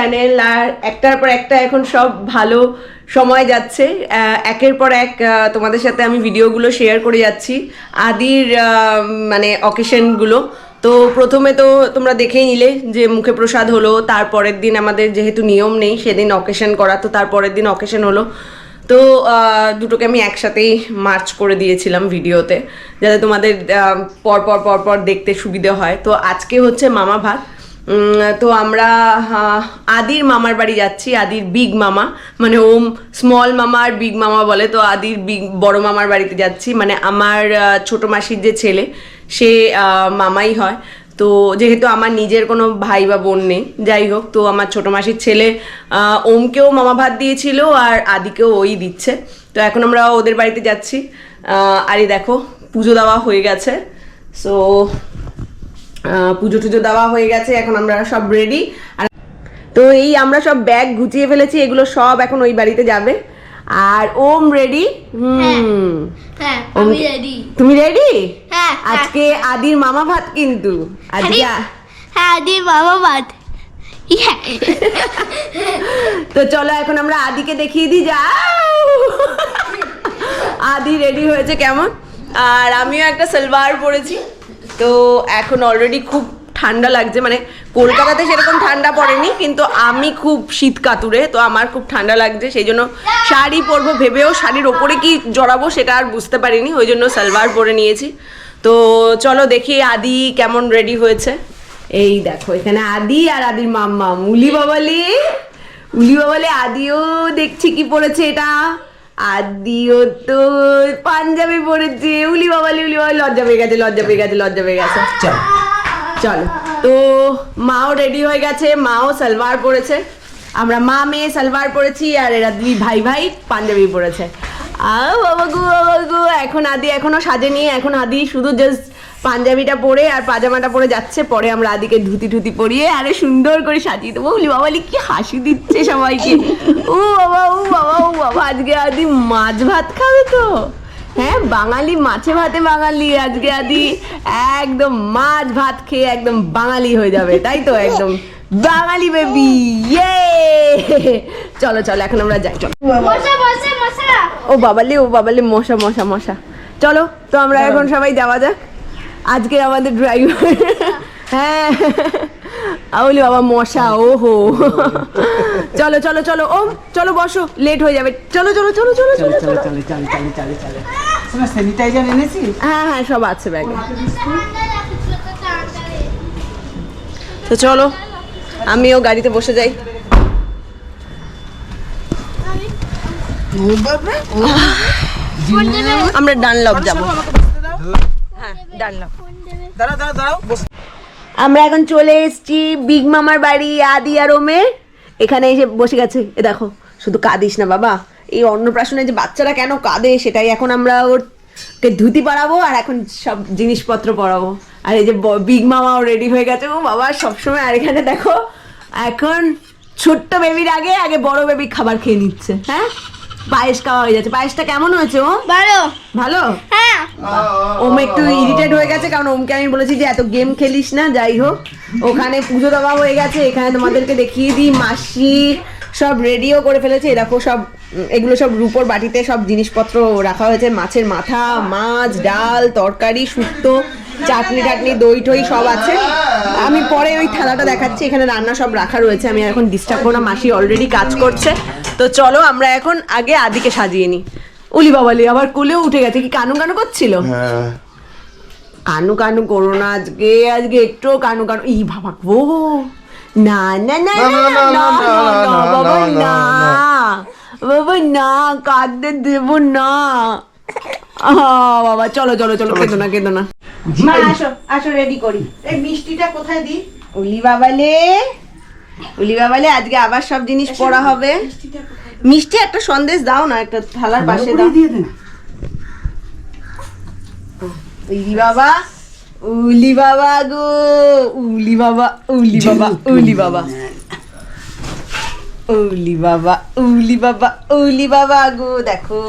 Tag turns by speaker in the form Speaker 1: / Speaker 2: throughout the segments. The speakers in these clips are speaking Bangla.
Speaker 1: চ্যানেল আর একটার পর একটা এখন সব ভালো সময় যাচ্ছে। একের পর এক তোমাদের সাথে আমি ভিডিওগুলো শেয়ার করে যাচ্ছি। আদির মানে অকেশনগুলো তো প্রথমে তো তোমরা দেখেই নিলে যে মুখে প্রসাদ হলো তারপরের দিন আমাদের যেহেতু নিয়ম নেই সেদিন অকেশন করা তো তারপরের দিন অকেশন হলো। তো দুটোকে আমি একসাথেই মার্চ করে দিয়েছিলাম ভিডিওতে যাতে তোমাদের আহ, পর পর পর পর দেখতে সুবিধে হয়। তো আজকে হচ্ছে মামা ভাত। তো আমরা আদির মামার বাড়ি যাচ্ছি, আদির বিগ মামা মানে ওম স্মল মামা আর বিগ মামা বলে, তো আদির বিগ বড় মামার বাড়িতে যাচ্ছি। মানে আমার ছোট মাসির যে ছেলে, সে মামাই হয়। তো যেহেতু আমার নিজের কোনো ভাই বা বোন নেই, যাই হোক, তো আমার ছোট মাসির ছেলে ওমকেও মামা ভাত দিয়েছিল আর আদিকেও ওই দিচ্ছে। তো এখন আমরা ওদের বাড়িতে যাচ্ছি। আরে দেখো, পুজো দেওয়া হয়ে গেছে। সো পুজো টুজো দেওয়া হয়ে গেছে এখন আমরা সব রেডি আর তো এই আমরা সব ব্যাগ গুছিয়ে ফেলেছি এগুলো সব এখন ওই বাড়িতে যাবে। আর ওম রেডি হুম।
Speaker 2: হ্যাঁ আমি রেডি
Speaker 1: তুমি রেডি
Speaker 2: হ্যাঁ
Speaker 1: আজকে আদির মামা ভাত কিন্তু।
Speaker 2: হ্যাঁ হ্যাঁ বাবা বাদ হ্যাঁ
Speaker 1: তো চলো এখন আমরা আদিকে দেখিয়ে দিই যা আদি রেডি হয়েছে কেমন? আর আমিও একটা সালোয়ার পরেছি। তো এখন অলরেডি খুব ঠান্ডা লাগছে। মানে কলকাতাতে সেরকম ঠান্ডা পড়েনি, কিন্তু আমি খুব শীত কাতুরে, তো আমার খুব ঠান্ডা লাগছে। সেই জন্য শাড়ি পরবো ভেবেও শাড়ির ওপরে কি জড়াবো সেটা আর বুঝতে পারিনি, ওই জন্য সালোয়ার পরে নিয়েছি। তো চলো দেখি আদি কেমন রেডি হয়েছে। এই দেখো, এখানে আদি আর আদির মাম্মা উলি বাবালি, উলি বাবালে, আদিও দেখছি কি পড়েছে এটা। আদিও তো পাঞ্জাবি পরেছে। উলি বাবালি উলি বাবা লজ্জা পেয়ে গেছে লজ্জা পেয়ে গেছে লজ্জা পেয়ে গেছে। চলো। তো মাও রেডি হয়ে গেছে মাও সালোয়ার পরেছে। আমরা মা মেয়ে সালোয়ার পরেছি আর এরা দুই ভাই ভাই পাঞ্জাবি পরেছে। আ বাবা গো বাবা গো এখন আদি এখনও সাজেনি এখন আদি শুধু জাস্ট পাঞ্জাবিটা পরে আর পাজামাটা পরে যাচ্ছে পরে আমরা আদিকে ধুতি ধুতি পরিয়ে আরে সুন্দর করে সাজিয়ে দেবো। বলি বাবালি কি হাসি দিচ্ছে সবাইকে। ও বাবা ও বাবা ও বাবা আজকে আদি মাছ ভাত খাবে তো? হ্যাঁ বাঙালি মাছে ভাতে বাঙালি আজকে আদি একদম মাছ ভাত খেয়ে একদম বাঙালি হয়ে যাবে তাই তো? একদম বাঙালি বেবি ইয়ে চলো চলো এখন আমরা যাই চলো। ও বাবালি ও বাবালি মশা মশা মশা। চলো তো আমরা এখন সবাই যাওয়া যাক। আজকে আমাদের ড্রাইভার হ্যাঁ আউলি বাবা মশা ও হো চলো চলো চলো ও চলো বসো লেট হয়ে যাবে চলো চলো চলো চলো চলো
Speaker 3: চলে চলে চলে চলে চলে চলে স্যানিটাইজার এনেছি
Speaker 1: হ্যাঁ হ্যাঁ সব আছে ব্যাগে তো চলো আমিও গাড়িতে বসে যাই আমরা ডানলপ যাব হ্যাঁ ডানলপ
Speaker 3: দাঁড়াও দাঁড়াও দাঁড়াও
Speaker 1: আমরা এখন চলে এসেছি বিগ মামার বাড়ি আদি আর ওমে। এখানে এসে বসে গেছে। এ দেখো শুধু কাঁদিস না বাবা। এই অন্নপ্রাশনে যে বাচ্চারা কেন কাঁদে সেটাই এখন আমরা ওরকে ধুতি পরাবো আর এখন সব জিনিসপত্র পরাবো। আর এই যে বিগ মামাও রেডি হয়ে গেছে। ও বাবা সবসময় আর এখানে দেখো এখন ছোট্ট বেবির আগে আগে বড় বেবি খাবার খেয়ে নিচ্ছে হ্যাঁ? পায়েস খাওয়া হয়ে যাচ্ছে। পায়েসটা কেমন হয়েছে ও?
Speaker 2: ভালো।
Speaker 1: ভালো?
Speaker 2: হ্যাঁ।
Speaker 1: ওম একটু ইরিটেট হয়ে গেছে, কারণ ওমকে আমি বলেছি যে, এত গেম খেলিস না, যাই হোক। ওখানে পুজো দেওয়া হয়ে গেছে, এখানে তোমাদেরকে দেখিয়ে দিই, মাসি সব রেডিও করে ফেলেছে। এরকম সব এগুলো সব রুপোর বাটিতে সব জিনিসপত্র রাখা হয়েছে। মাছের মাথা, মাছ, ডাল, তরকারি শুক্তো চাটনি টাটনি, দই টই সব আছে। আমি পরে ওই থালাটা দেখাচ্ছি, এখানে রান্না সব রাখা রয়েছে। আমি এখন ডিস্টার্ব করো না, মাসি অলরেডি কাজ করছে। তো চলো, আমরা এখন আগে আদিকে সাজিয়ে নিই। উলি বাবালি আবার কোলেও উঠে গেছে কি কানু কানু করছিল?
Speaker 4: হ্যাঁ।
Speaker 1: কানু কানু করো না আজকে আজকে একটু কানু কানু ই বাবা গো। না না না
Speaker 4: না,
Speaker 1: না
Speaker 4: না,
Speaker 1: না বাবা
Speaker 4: না,
Speaker 1: বাবা না কাঁদতে দেব না। আহ, বাবা চলো চলো চলো কেঁদো না কেঁদো না। মা আসো আসো রেডি করি।
Speaker 3: এই মিষ্টিটা কোথায় দিই
Speaker 1: উলি বাবালে উলি বাবালে আজকে আবার সব জিনিস পড়া হবে। মিষ্টি একটা সন্দেশ দাও না একটা থালার পাশে দাও।
Speaker 3: দিয়ে দেন
Speaker 1: উলি বাবা উলি বাবা গো উলি বাবা উলি বাবা উলি বাবা। উলি বাবা উলি বাবা উলি বাবা গো দেখো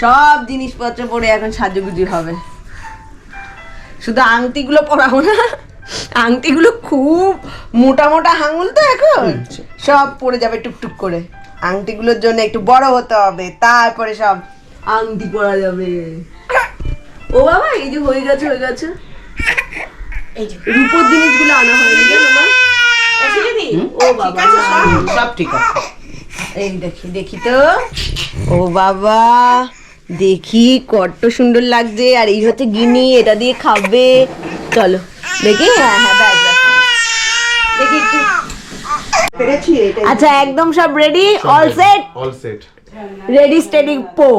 Speaker 1: সব জিনিসপত্র পরে এখন সাজুগুজু হবে। শুধু আংটিগুলো পরাবো না আংটিগুলো খুব মোটা মোটা হাঙুল তো এখন। সব পড়ে যাবে টুকটুক করে। আংটিগুলোর জন্য একটু বড় হতে হবে তারপরে সব আংটি পরা যাবে। ও বাবা এই যে হয়ে গেছে হয়ে গেছে। এই যে। রূপোর জিনিসগুলো আনা হয়নি জানো মা? ও বাবা।
Speaker 3: সব। ঠিক আছে।
Speaker 1: এই দেখি দেখি তো। ও বাবা দেখি কত সুন্দর লাগছে। আর এই হচ্ছে গিনি এটা দিয়ে খাবে। চলো দেখি? হ্যাঁ হ্যাঁ ব্যাস। দেখি একটু। আচ্ছা একদম সব ready all set
Speaker 4: all set
Speaker 1: ready steady পো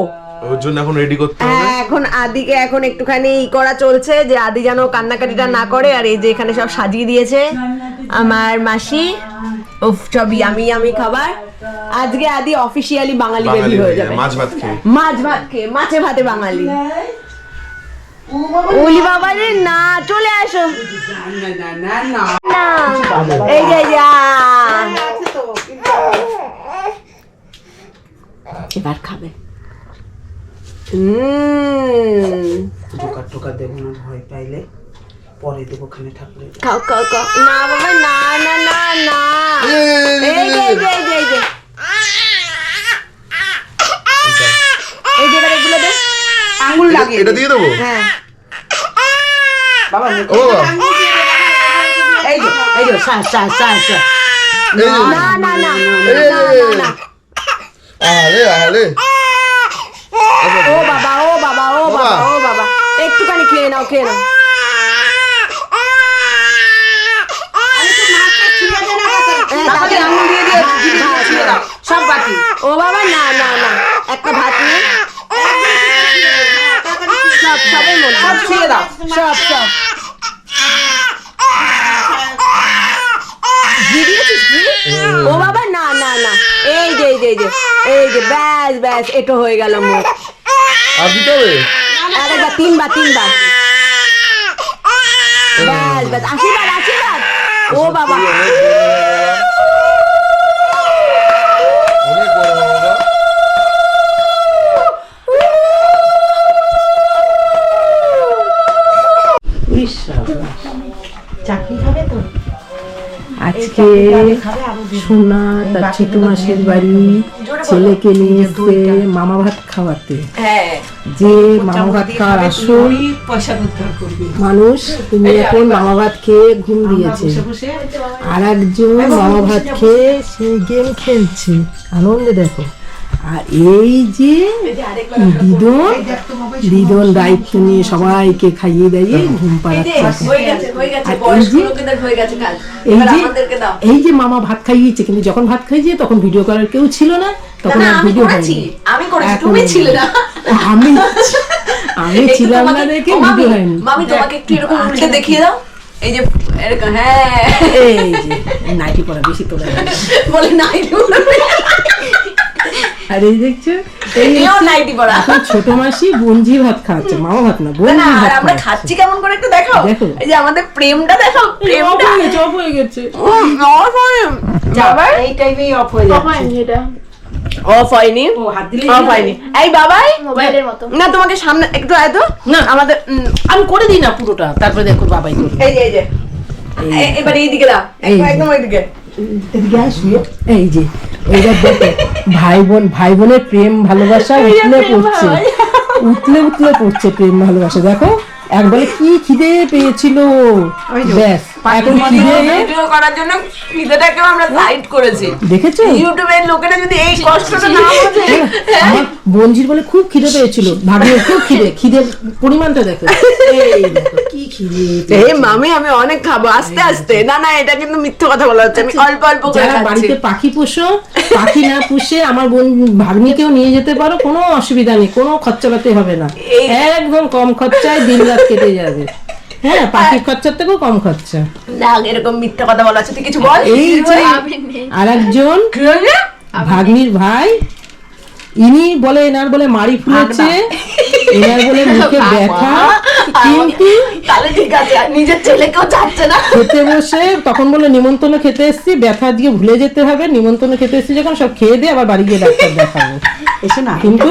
Speaker 4: ওর জন্য এখন রেডি করতে হবে।
Speaker 1: হ্যাঁ এখন আদিকে এখন একটুখানি ই করা চলছে যে আদি যেন কান্নাকাটিটা না করে আর এই যে এখানে সব সাজিয়ে দিয়েছে আমার মাসি। উফ সব ইয়ামি ইয়ামি খাবার। আজকে আদি অফিসিয়ালি বাঙালি বেবি হয়ে যাবে।
Speaker 4: যাবে, মাছ ভাত খেয়ে।
Speaker 1: মাছ ভাত খেয়ে মাছে ভাতে বাঙালি। ওলি বাবা রে না চলে আসো। এই যে এবার খাবে।
Speaker 3: টোকা টোকা দেবো না ভয় পাইলে পরে দেবো ওখানে ঠাকুরের
Speaker 1: খাও খাও খাও। না বাবা না না না না। এই যে এই যে এই যে এই যে এই যে এবার এগুলো দে
Speaker 3: আঙুল লাগে
Speaker 4: এটা দিয়ে দেবো?
Speaker 1: হ্যাঁ।
Speaker 3: বাবা
Speaker 4: ও
Speaker 3: এই যে এই যে সা সা সা সা
Speaker 1: না না না
Speaker 4: এই,
Speaker 1: না
Speaker 4: এই,
Speaker 1: না না।
Speaker 4: আরে আরে
Speaker 1: ও বাবা ও বাবা ও বাবা ও বাবা। একটুখানি খেয়ে নাও খেয়ে নাও হ্যাঁ,
Speaker 3: তাহলে
Speaker 1: দাও।
Speaker 3: আঙুল দিয়ে দিয়ে জিভে দিয়ে ছিঁড়ে দাও সব বাকি
Speaker 1: ও বাবা না না না একটা ভাত নিয়ে সব সবের মধ্যে
Speaker 3: সব ছিঁড়ে দাও
Speaker 1: সব সব ঘি দিয়েছিস ঘি? ও বাবা না না না এই যে এই যে এই যে এই যে ব্যাস এটা হয়ে গেল মুখ।
Speaker 4: আর দিতে হবে?
Speaker 1: আরেকবার তিনবার তিনবার। ব্যাস ব্যাস আশীর্বাদ আশীর্বাদ। ও বাবা।
Speaker 4: অনেক বড় বাবা
Speaker 3: চাকরি খাবে তো?
Speaker 5: আজকে সোনা তার ছোট মাসির বাড়ি। ছেলেকে নিয়ে এসছে মামা ভাত খাওয়াতে।
Speaker 1: হ্যাঁ।
Speaker 5: যে মামা ভাত খাওয়ার আসল মানুষ তুমি এখন মামা ভাত খেয়ে ঘুম দিয়েছে। আর একজন মামা ভাত খেয়ে সে গেম খেলছে। আনন্দে দেখো। আর এই যে দিদন দিদন দায়িত্ব নিয়ে সবাইকে খাইয়ে দাইয়ে ঘুম পাড়াচ্ছে। এই যে- এই যে এই যে মামা ভাত খাইয়েছে কিন্তু যখন ভাত খাইছে তখন ভিডিও করার কেউ ছিল না। তখন আর
Speaker 1: আমি
Speaker 5: ভিডিও হয়নি।
Speaker 1: আমি করেছি, তুমি ছিলে না।
Speaker 5: আমি? আমি ছিলাম না দেখে ভিডিও হয়নি।
Speaker 1: মামি তোমাকে একটু এরকম উল্টে দেখিয়ে দাও। এই যে এরকম হ্যাঁ।
Speaker 5: এই যে নাইটি পরা বেশি তোলা
Speaker 1: বলে নাইটি
Speaker 5: আর এই দেখছ? ছোট মাসি বঞ্জি ভাত খাওয়াচ্ছে মামা ভাত না বঞ্জি
Speaker 1: না,
Speaker 5: ভাত
Speaker 1: আমরা খাচ্ছি কেমন করে একটু দেখাও।
Speaker 5: দেখো।
Speaker 1: এই যে আমাদের প্রেমটা দেখো
Speaker 5: অফ
Speaker 1: প্রেমটা।
Speaker 5: হয়ে গেছে অফ হয়ে গেছে।
Speaker 3: এই টাইমেই অফ হয়ে যাচ্ছে।
Speaker 1: অফ হয়নি। অফ হয়নি। এই বাবাই
Speaker 2: মোবাইলের মতো।
Speaker 1: না তোমাকে সামনে একটু আয় তো।
Speaker 5: না।
Speaker 1: আমাদের
Speaker 5: আমি করে দিই না পুরোটা তারপরে দেখো বাবাই করবে।
Speaker 1: এই যে এই যে। এবার এইদিকে দাও। একদম ওইদিকে
Speaker 5: এই যে এইবার দেখো ভাই বোন ভাই বোনের প্রেম ভালোবাসা উতলে পড়ছে। উতলে উতলে পড়ছে প্রেম ভালোবাসা। দেখো একবারে কি খিদে পেয়েছিল? ব্যাস এখন খিদে
Speaker 1: ভিডিও করার জন্য খিদেটাকেও আমরা সাইড করেছি।
Speaker 5: দেখেছ?
Speaker 1: ইউটিউবের লোকেরা যদি এই কষ্টটা না বোঝে
Speaker 5: আমার বঞ্জির বলে খুব খিদে পেয়েছিল। ভাগ্য খুব খিদে। খিদের পরিমাণটা দেখো। এই দেখো। খিদে
Speaker 1: মামি আমি অনেক খাব। আস্তে আস্তে। না না এটা কিন্তু মিথ্যে কথা বলা হচ্ছে। আমি অল্প অল্প করে
Speaker 5: যারা বাড়িতে পাখি পোষো পাখি না পুষে আমার বোন ভাগ্নিকেও নিয়ে যেতে পারো কোনো অসুবিধা নেই কোনো খরচাপাতি হবে না। একদম কম খরচায় দিন রাত কেটে যাবে। হ্যাঁ পাখির খরচার থেকেও কম খরচা।
Speaker 1: না এরকম মিথ্যে কথা বলা হচ্ছে। তুই কিছু বল?
Speaker 5: এই যে আর একজন ভাগ্নির ভাই ইনি বলে এনার বলে মারি ফুলেছে এনার বলে মুখে ব্যথা কিন্তু
Speaker 1: তাহলে ঠিক আছে আর নিজের ছেলেকেও চাচ্ছে না।
Speaker 5: খেতে বসে তখন বলল নিমন্ত্রণ খেতে এসেছি ব্যথা দিয়ে ভুলে যেতে হবে। নিমন্ত্রণ খেতে এসেছি যখন সব খেয়ে দিয়ে আবার বাড়ি গিয়ে ডাক্তার দেখাবো। কিন্তু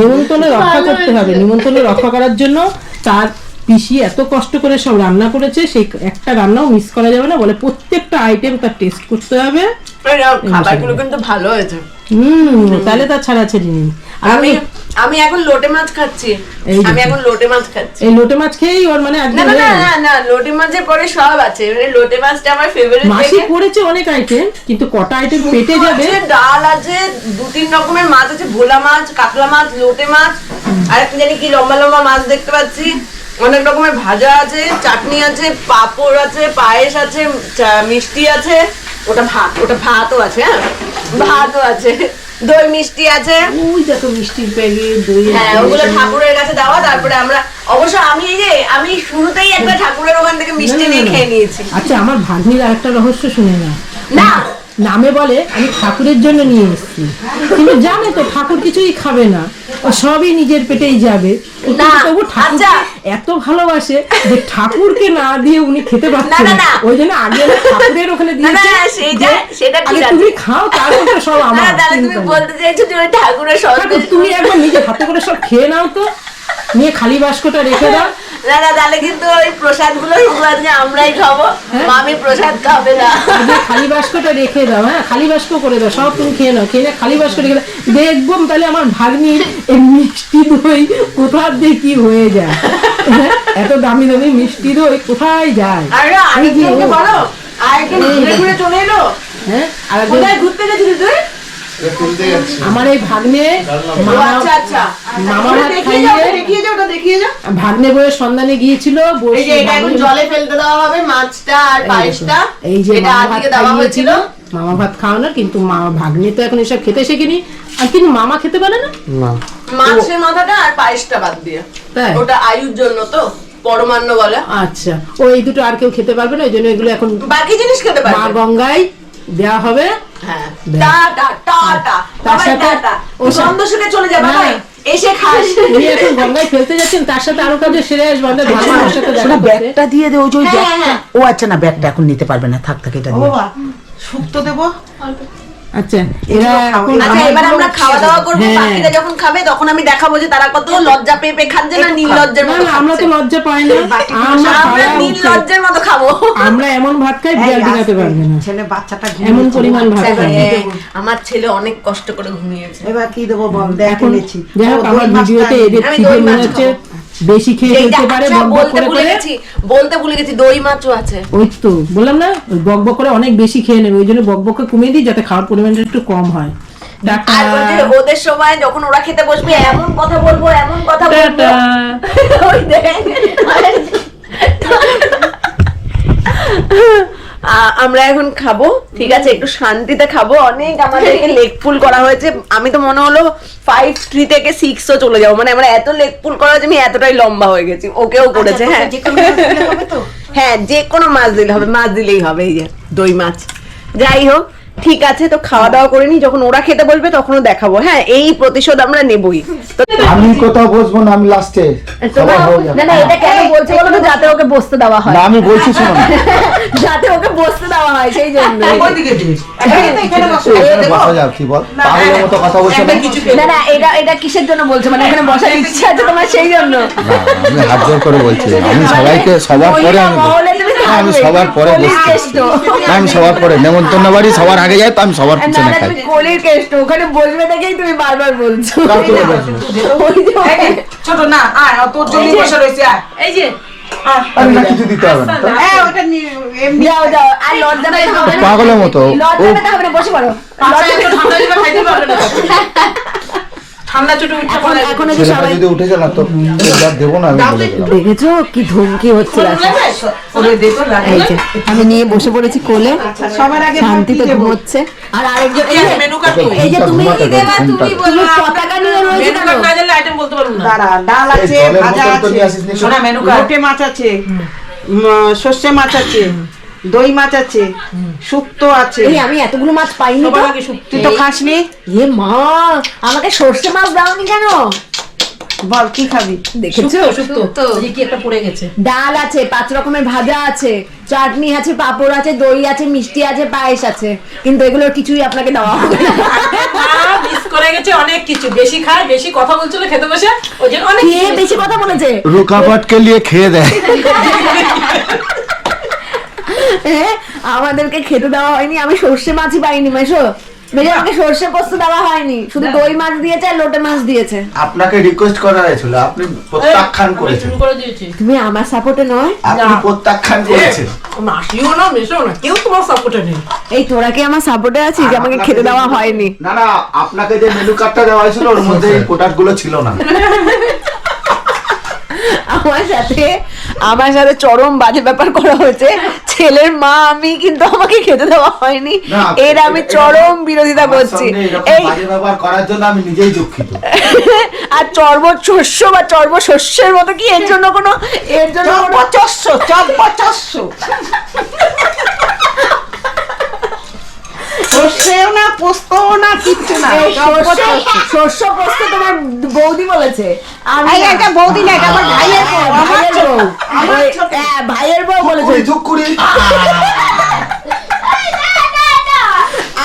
Speaker 5: নিমন্ত্রণে রক্ষা করতে হবে। নিমন্ত্রণে রক্ষা করার জন্য তার পিসি এত কষ্ট করে সব রান্না করেছে সেই একটা রান্নাও মিস করা যাবে না বলে প্রত্যেকটা আইটেম তার টেস্ট করতে হবে।
Speaker 1: খাবারগুলো কিন্তু ভালো হয়েছে।
Speaker 5: হুম তাহলে তার ছাড়া ছেড়ে আর
Speaker 1: আমি
Speaker 5: আমি
Speaker 1: এখন লোটে মাছ খাচ্ছি। আমি এখন লোটে মাছ খাচ্ছি।
Speaker 5: এই লোটে মাছ খেয়েই ওর মানে আজকে
Speaker 1: না না না লোটে মাছের পরে সব আছে। মানে লোটে মাছটা আমার ফেভারিট
Speaker 5: করেছে অনেক আইটেম কিন্তু কটা আইটেম পেটে যাবে
Speaker 1: ডাল আছে দু তিন রকমের মাছ আছে ভোলা মাছ কাতলা মাছ লোটে মাছ আর একটা জানি কি লম্বা লম্বা মাছ দেখতে পাচ্ছি। অনেক রকমের ভাজা আছে চাটনি আছে পাঁপড় আছে পায়েস আছে মিষ্টি আছে। ওটা ভাত ওটা ভাতও আছে হ্যাঁ? ভাতও আছে দই মিষ্টি আছে।
Speaker 5: ওই দেখো মিষ্টির প্যাকেট দই
Speaker 1: হ্যাঁ ওগুলো ঠাকুরের কাছে দেওয়া তারপরে আমরা অবশ্য আমি এই যে আমি শুরুতেই একটা ঠাকুরের ওখান থেকে মিষ্টি নিয়ে খেয়ে নিয়েছি।
Speaker 5: আচ্ছা আমার ভাগ্নির আরেকটা রহস্য শুনে না
Speaker 1: না
Speaker 5: নামে বলে আমি ঠাকুরের জন্য নিয়ে এসেছি। কিন্তু জানে তো ঠাকুর কিছুই খাবে না। ও সবই নিজের পেটেই যাবে। তবু ঠাকুর
Speaker 1: আচ্ছা।
Speaker 5: এত ভালোবাসে যে ঠাকুরকে না দিয়ে উনি খেতে পারছেন
Speaker 1: না।
Speaker 5: ওই জন্য আগে ঠাকুরের ওখানে আগে তুমি খাও তারপরে সব আমার।
Speaker 1: তুমি বলতে চাইছো যে ঠাকুরের
Speaker 5: ঠাকুর, তুমি একবার নিজে হাতে করে সব খেয়ে নাও তো। নিয়ে খালি বাস্কটা রেখে দাও।
Speaker 1: না না তাহলে কিন্তু ওই প্রসাদগুলো আমরাই খাব? মামি প্রসাদ খাবে না।
Speaker 5: খালি বাস্কটা রেখে দাও হ্যাঁ? খালি বাস্ক করে দাও সব তুমি খেয়ে নাও। খেয়ে খালি বাস্ক রেখে দাও। দেখব তাহলে আমার ভাগ্নির এই মিষ্টি দই কোথার দিয়ে কি হয়ে যায়। হ্যাঁ? এত দামি দামি মিষ্টি দই কোথায় যায়?
Speaker 1: আরে বলো আরেকজন ঘুরে ঘুরে চলে এলো?
Speaker 5: হ্যাঁ? আর
Speaker 1: কোথায় ঘুরতে গেছিলি তুই?
Speaker 5: আমার এই ভাগ্নে মামা
Speaker 1: আচ্ছা আচ্ছা।
Speaker 5: মামা
Speaker 1: যাও ওটা
Speaker 5: খাইয়ে
Speaker 1: দেখিয়ে যাও ওটা দেখিয়ে যাও
Speaker 5: ভাগ্নে বইয়ের সন্ধানে গিয়েছিল বসে
Speaker 1: এটা এখন জলে ফেলতে দেওয়া হবে মাছটা আর পায়েসটা।
Speaker 5: এই যে
Speaker 1: এটা
Speaker 5: মামা ভাত
Speaker 1: আজকে দেওয়া হয়েছিল।
Speaker 5: মামা ভাত খাওয়ানোর কিন্তু মা ভাগ্নে তো এখন এসব খেতে শেখেনি। আর কিন্তু মামা খেতে পারে না?
Speaker 4: না।
Speaker 1: মাছের মাথাটা আর পায়েসটা বাদ দিয়ে।
Speaker 5: তাই?
Speaker 1: ওটা আয়ুর জন্য তো পরমান্ন বলে।
Speaker 5: আচ্ছা। ও এই দুটো আর কেউ খেতে পারবে না ওই জন্য এগুলো এখন
Speaker 1: বাকি জিনিস খেতে পারবে।
Speaker 5: মা গঙ্গায় দেওয়া হবে।
Speaker 1: হ্যাঁ। টাটা টাটা
Speaker 5: তার সাথে- ও সা-
Speaker 1: শুনে চলে যা
Speaker 5: না।
Speaker 1: এসে খাস।
Speaker 5: উনি এখন গঙ্গায় ফেলতে যাচ্ছেন তার সাথে আরও কাজে সেরে আসবে আমাদের ভাগ্নের সাথে দেখা
Speaker 3: ব্যাগটা দিয়ে দে ওই যে ওই
Speaker 1: হ্যাঁ,
Speaker 3: ব্যাগটা
Speaker 1: হ্যাঁ।
Speaker 3: ও আচ্ছা না ব্যাগটা এখন নিতে পারবে না থাক থাক এটা দিয়ে
Speaker 6: শুক্তো দেবো।
Speaker 5: আচ্ছা এরা
Speaker 1: আচ্ছা
Speaker 5: আমার
Speaker 1: এবার আমরা খাওয়া দাওয়া করব
Speaker 5: হ্যাঁ।
Speaker 1: বাকিরা যখন খাবে তখন আমি দেখাবো যে তারা কত লজ্জা পেয়ে খাচ্ছে না নীল লজ্জার মতো
Speaker 5: আমরা তো লজ্জা পাই না। আমরা
Speaker 1: আমরা নীল লজ্জার মতো খাব।
Speaker 5: আমরা এমন ভাত খাই বিড়াল ডিঙাতে পারবে না।
Speaker 6: ছেলে বাচ্চাটা
Speaker 5: এমন পরিমাণ ভাত
Speaker 1: দেখো,
Speaker 5: খাই।
Speaker 1: আমার ছেলে অনেক কষ্ট করে ঘুমিয়েছে।
Speaker 6: এবার কি দেবো বল? দেখ
Speaker 5: এখন
Speaker 6: এনেছি।
Speaker 5: যাই হোক আমার ভিডিওতে এদের খিদে মনে হচ্ছে। বেশি খেয়ে ফেলতে পারে
Speaker 1: বলতে
Speaker 5: করে
Speaker 1: ভুলে গেছি বলতে ভুলে গেছি দই মাছও আছে।
Speaker 5: ওই তো বললাম না ওই বক বক করে অনেক বেশি খেয়ে নেবে ওই জন্য বক বককে কমিয়ে দিই যাতে খাওয়ার পরিমাণটা একটু কম হয়।
Speaker 1: আর ওদের সময় যখন ওরা খেতে বসবে এমন কথা বলব এমন কথা বলব। ওই দেখ। আমরা এখন খাব ঠিক আছে একটু শান্তিতে খাব। অনেক আমাদেরকে লেগ পুল করা হয়েছে। আমি তো মনে হলো ফাইভ থ্রি থেকে সিক্স ও চলে যাব। মানে আমরা এত লেগ পুল করা হয়েছে আমি এতটাই লম্বা হয়ে গেছি। ওকেও করেছে হ্যাঁ। হ্যাঁ যে কোনো মাছ দিলে হবে মাছ দিলেই হবে এই যে দই মাছ। যাই হোক ঠিক আছে তো খাওয়া দাওয়া করে নি। যখন ওরা খেতে বলবে তখনও দেখাবো। হ্যাঁ এই প্রতিশোধ আমরা নেবই। তো
Speaker 7: আমি কোথাও বসবো না আমি লাস্টে হয়ে
Speaker 1: না না এটা কেন বলছে বলো তো যাতে ওকে বসতে দেওয়া হয়।
Speaker 7: না আমি বলছি শোনো
Speaker 1: যাতে ওকে বসতে দেওয়া হয় সেই জন্য।
Speaker 3: ওইদিকে দে
Speaker 6: এখানে তো এখানে বসো।
Speaker 7: এখানে বসা যাক কি বল? পাগলের মতো কথা বলছো না?
Speaker 1: না এটা এটা কিসের জন্য বলছো? মানে এখানে বসার ইচ্ছা আছে তোমার সেই জন্য।
Speaker 7: আমি হাত জোর করে বলছি। আমি সবাইকে সবার পরে আমি আমি সবার পরে। না, আমি সবার পরে। নেমন্তন্ন বাড়ি সবার আগে যাই তো আমি সবার পিছনে খাই।
Speaker 1: কলির কেষ্ট ওখানে বসবে দেখেই তুমি বারবার বলছো। যে।
Speaker 3: ছোট না আয় অত জমি বসে আয়।
Speaker 1: এই যে
Speaker 7: তো?
Speaker 6: হ্যাঁ
Speaker 1: আর হবে না।
Speaker 7: পাগলের মতো।
Speaker 3: ঠান্ডা চুটে উঠে
Speaker 1: এখন
Speaker 3: পড়ে
Speaker 1: এখন যে সবাই
Speaker 7: যদি উঠেছে না তো যা দেবো না আমি
Speaker 1: দেখেছ কি ধমকি হচ্ছে
Speaker 3: ওরে দেখো লাগে
Speaker 1: এই যে আমি নিয়ে বসে পড়েছি কোলে।
Speaker 6: আচ্ছা, সবার আগে
Speaker 1: শান্তিতে? ঘুমোচ্ছে। আর আরেকজন এই যে,
Speaker 3: মেনু কার্ড
Speaker 1: এই যে তুমি দেবা, তুমি বলো, পতাকা নিয়ে রয়েছে
Speaker 3: মেনু? কার্ড না জানলে আইটেম বলতে পারব না।
Speaker 6: দাঁড়া ডাল আছে ভাজা আছে।
Speaker 7: নিয়ে আসিস নি
Speaker 3: শোনা। মেনু কার্ড
Speaker 6: মাছ আছে। সর্ষে মাছ আছে। দই মাছ আছে শুক্তো আছে।
Speaker 1: এই আমি এতগুলো মাছ পাইনি তো।
Speaker 6: তুই তো খাসনি?
Speaker 1: এ মা আমাকে সর্ষে মাছ দাওনি কেন?
Speaker 6: বল কি খাবি?
Speaker 1: দেখেছ?
Speaker 3: শুক্তো
Speaker 5: কি একটা পড়ে গেছে।
Speaker 1: ডাল আছে পাঁচ রকমের ভাজা আছে চাটনি আছে পাঁপড় আছে দই আছে মিষ্টি আছে পায়েস আছে। কিন্তু এগুলোর কিছুই আপনাকে দেওয়া হবে না।
Speaker 5: মিস করে গেছে অনেক কিছু। বেশি খায় বেশি কথা বলছিল খেতে বসে ওই জন্য অনেক
Speaker 1: বেশি কথা বলেছে?
Speaker 7: নিয়ে খেয়ে দেয়।
Speaker 1: হ্যাঁ, আমাদেরকে খেতে দেওয়া হয়নি আমি সর্ষে মাছই পাইনি মেশো মেজো আমাকে সর্ষে পোস্ত দেওয়া হয়নি শুধু দই মাছ দিয়েছে আর লোটে মাছ দিয়েছে।
Speaker 7: আপনাকে রিকোয়েস্ট করা হয়েছিল আপনি প্রত্যাখ্যান করেছেন।
Speaker 1: তুমি আমার সাপোর্টে নয়?
Speaker 7: আপনি প্রত্যাখ্যান করেছেন।
Speaker 5: মাসিও না মেশো না কেউ তোমার সাপোর্টে নেই।
Speaker 1: এই তোরা কি আমার সাপোর্টে আছিস? যে আমাকে খেতে দেওয়া হয়নি।
Speaker 7: না না আপনাকে যে মেনু কার্ডটা দেওয়া হয়েছিল ওর মধ্যে এই প্রোডাক্ট ছিল না।
Speaker 1: আমার সাথে আমার সাথে চরম বাজে ব্যাপার করা হয়েছে। ছেলের মা আমি কিন্তু আমাকে খেতে দেওয়া হয়নি। এর আমি চরম বিরোধিতা করছি। এই
Speaker 7: ব্যাপার ব্যবহার করার জন্য আমি নিজেই দুঃখিত।
Speaker 1: আর চর্ব শস্য বা চর্ব শস্যের মতো কি? এর জন্য কোনো এর জন্য কোনো
Speaker 6: চব্বচস্য চব্বচস্য সর্ষেও না পোস্তও না কিচ্ছু না।
Speaker 1: শস্য পোস্ত তোমার বৌদি বলেছে। আমি
Speaker 6: এটা বৌদি না এটা আমার ভাইয়ের বউ, আমার
Speaker 1: বউ। ভাইয়ের বউ বলেছে।
Speaker 7: কুড়ি ধুকুড়ি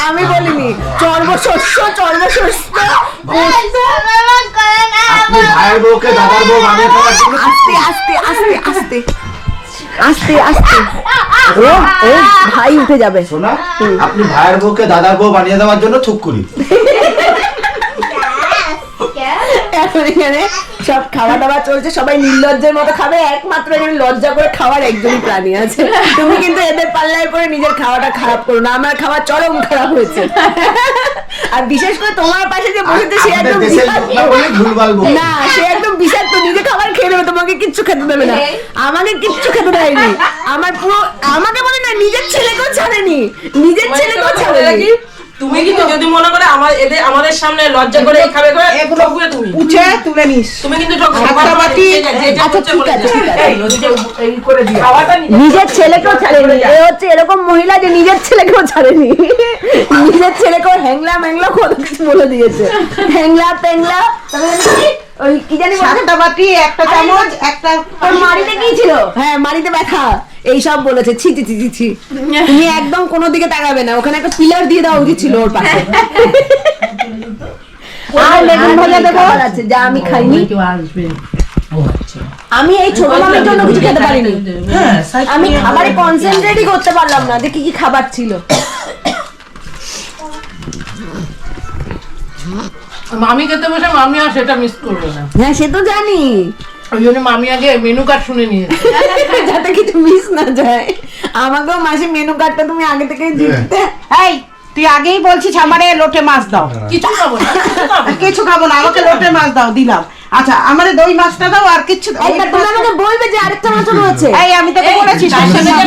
Speaker 1: আমি বলিনি চর্ব শস্য
Speaker 7: ভাইয়ের বউকে দাদার বউ বানিয়ে দেওয়ার জন্য
Speaker 1: আস্তে আস্তে আস্তে আস্তে। আস্তে আস্তে। ও ও ভাই উঠে যাবে।
Speaker 7: শোনা আপনি ভাইয়ের বউকে দাদার বউ বানিয়ে দেওয়ার জন্য চুপ
Speaker 1: এখন এখানে সব খাওয়া দাওয়া চলছে সবাই নির্লজ্জের মতো খাবে একমাত্র এখানে লজ্জা করে খাওয়ার একজনই প্রাণী আছে। তুমি কিন্তু এদের পাল্লায় করে নিজের খাওয়াটা খারাপ করো না আমার খাওয়া চরম খারাপ হয়েছে। আর বিশেষ করে তোমার পাশে যে বসেছে সে একদম। না সে একদম বিষাক্ত নিজে খাবার খেয়ে নেবে তোমাকে কিচ্ছু খেতে দেবে না। আমাকে কিচ্ছু খেতে দেয়নি। আমার পুরো আমাকে বলে না নিজের ছেলেকেও ছাড়েনি। নিজের ছেলেকেও ছাড়েনি।
Speaker 5: তুমি কিন্তু যদি মনে করে আমার এদের আমাদের সামনে লজ্জা করে খাবে করে
Speaker 6: এগুলো
Speaker 5: তুমি।
Speaker 6: উঠে তুলে নিস।
Speaker 5: তুমি কিন্তু
Speaker 1: আচ্ছা,
Speaker 5: খাবারটা নিজে
Speaker 1: নিজের ছেলেকেও ছাড়েনি। এ হচ্ছে এরকম মহিলা যে নিজের ছেলেকেও ছাড়েনি। নিজের ছেলেকেও হ্যাংলা ম্যাংলা কত কিছু বলে দিয়েছে। হ্যাংলা কি? ওই কি জানি
Speaker 6: সাতটা বাটি একটা চামচ একটা
Speaker 1: তোর মাড়িতে কি ছিল? হ্যাঁ মাড়িতে ব্যথা। এই সব বলেছে ছি ছি ছি ছি ছি। তুমি একদম কোনো দিকে তাকাবে না ওখানে একটা পিলার দিয়ে দেওয়া উচিত ছিল ওর পাশে। আর বেগুন ভাজা দেবো? আছে যা আমি খাইনি।
Speaker 5: আসবে।
Speaker 1: আমি এই ছোট মামের জন্য কিছু খেতে পারিনি।
Speaker 5: হ্যাঁ
Speaker 1: আমি খাবারে কনসেন্ট্রেটই করতে পারলাম না যে কি কি খাবার ছিল।
Speaker 5: মামি খেতে বসে মামি আর সেটা মিস করবে না।
Speaker 1: হ্যাঁ সে তো জানি।
Speaker 5: ওই জন্য মামি আগে মেনু কার্ড শুনে নিয়েছে।
Speaker 1: যাতে কিছু মিস না যায়। আমাকেও মাসে মেনু কার্ডটা তুমি আগে থেকে দিতে।
Speaker 6: এই তুই আগেই বলছিস আমারে লোটে মাছ দাও।
Speaker 5: কিছু খাব না কিছু খাব না।
Speaker 6: কিছু আমাকে লোটে মাছ দাও দিলাম। আচ্ছা আমারে দই মাছটা দাও আর
Speaker 1: তুমি আমাকে বলবে যে আরেকটা মাছ রয়েছে
Speaker 6: এই আমি তোকে বলেছি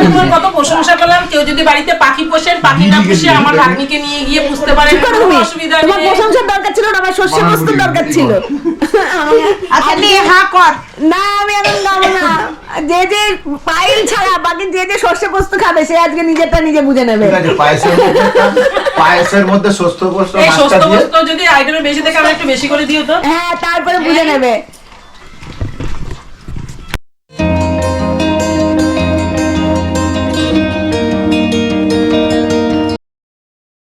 Speaker 5: তোমার কত প্রশংসা করলাম কেউ যদি বাড়িতে পাখি পোষেন পাখি না পুষে আমার ভাগ্নিকে নিয়ে গিয়ে পুষতে কোনো
Speaker 1: তুমি?
Speaker 5: অসুবিধা
Speaker 1: তোমার প্রশংসার দরকার ছিল না আমার শস্য বস্তুর দরকার ছিল।
Speaker 6: আচ্ছা নে হা কর।
Speaker 1: না আমি এখন খাব না। যে যে পাইল ছাড়া বাকি যে যে শস্য পোস্ত খাবে সে আজকে নিজেরটা নিজে বুঝে নেবে।
Speaker 7: ঠিক আছে পায়েসের মধ্যে পায়েসের মধ্যে সুস্থ পোস্ত
Speaker 5: যদি আইটেমে বেশি থেকে আমি একটু বেশি করে দিও তো।
Speaker 1: হ্যাঁ তারপরে বুঝে নেবে।